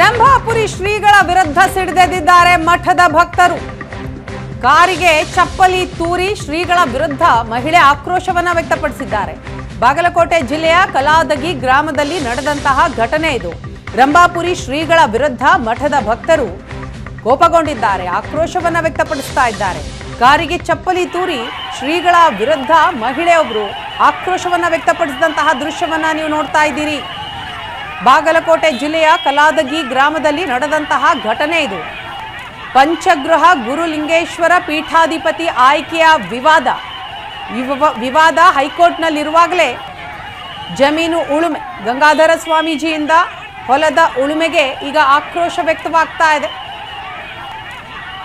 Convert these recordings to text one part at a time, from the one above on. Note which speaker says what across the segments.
Speaker 1: ರಂಭಾಪುರಿ ಶ್ರೀಗಳ ವಿರುದ್ಧ ಸಿಡಿದೆದ್ದಿದ್ದಾರೆ ಮಠದ ಭಕ್ತರು. ಕಾರಿಗೆ ಚಪ್ಪಲಿ ತೂರಿ ಶ್ರೀಗಳ ವಿರುದ್ಧ ಮಹಿಳೆ ಆಕ್ರೋಶವನ್ನ ವ್ಯಕ್ತಪಡಿಸಿದ್ದಾರೆ. ಬಾಗಲಕೋಟೆ ಜಿಲ್ಲೆಯ ಕಲಾದಗಿ ಗ್ರಾಮದಲ್ಲಿ ನಡೆದಂತಹ ಘಟನೆ ಇದು. ರಂಭಾಪುರಿ ಶ್ರೀಗಳ ವಿರುದ್ಧ ಮಠದ ಭಕ್ತರು ಕೋಪಗೊಂಡಿದ್ದಾರೆ, ಆಕ್ರೋಶವನ್ನ ವ್ಯಕ್ತಪಡಿಸ್ತಾ ಇದ್ದಾರೆ. ಕಾರಿಗೆ ಚಪ್ಪಲಿ ತೂರಿ ಶ್ರೀಗಳ ವಿರುದ್ಧ ಮಹಿಳೆಯೊಬ್ಬರು ಆಕ್ರೋಶವನ್ನ ವ್ಯಕ್ತಪಡಿಸಿದಂತಹ ದೃಶ್ಯವನ್ನ ನೀವು ನೋಡ್ತಾ ಇದ್ದೀರಿ. ಬಾಗಲಕೋಟೆ ಜಿಲ್ಲೆಯ ಕಲಾದಗಿ ಗ್ರಾಮದಲ್ಲಿ ನಡೆದಂತಹ ಘಟನೆ ಇದು. ಪಂಚಗೃಹ ಗುರುಲಿಂಗೇಶ್ವರ ಪೀಠಾಧಿಪತಿ ಆಯ್ಕೆಯ ವಿವಾದ. ವಿವ- ವಿವಾದ ಹೈಕೋರ್ಟ್ನಲ್ಲಿರುವಾಗಲೇ ಜಮೀನು ಉಳುಮೆ, ಗಂಗಾಧರ ಸ್ವಾಮೀಜಿಯಿಂದ ಹೊಲದ ಉಳುಮೆಗೆ ಈಗ ಆಕ್ರೋಶ ವ್ಯಕ್ತವಾಗ್ತಾ ಇದೆ.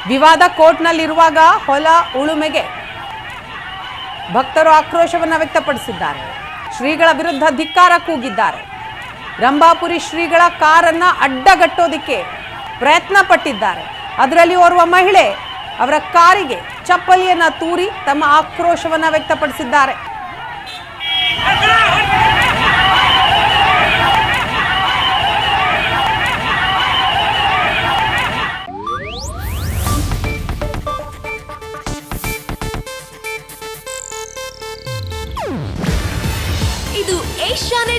Speaker 1: ವಿವಾದ ಕೋರ್ಟ್ನಲ್ಲಿರುವಾಗ ಹೊಲ ಉಳುಮೆಗೆ ಭಕ್ತರು ಆಕ್ರೋಶವನ್ನು ವ್ಯಕ್ತಪಡಿಸಿದ್ದಾರೆ. ಶ್ರೀಗಳ ವಿರುದ್ಧ ಧಿಕ್ಕಾರ ಕೂಗಿದ್ದಾರೆ. ರಂಭಾಪುರಿ ಶ್ರೀಗಳ ಕಾರನ್ನು ಅಡ್ಡಗಟ್ಟೋದಿಕ್ಕೆ ಪ್ರಯತ್ನ ಪಟ್ಟಿದ್ದಾರೆ ಅದರಲ್ಲಿ ಓರ್ವ ಮಹಿಳೆ ಅವರ ಕಾರಿಗೆ ಚಪ್ಪಲಿಯನ್ನು ತೂರಿ ತಮ್ಮ ಆಕ್ರೋಶವನ್ನ ವ್ಯಕ್ತಪಡಿಸಿದ್ದಾರೆ.
Speaker 2: ಇದು ಏಷ್ಯಾನೆಟ್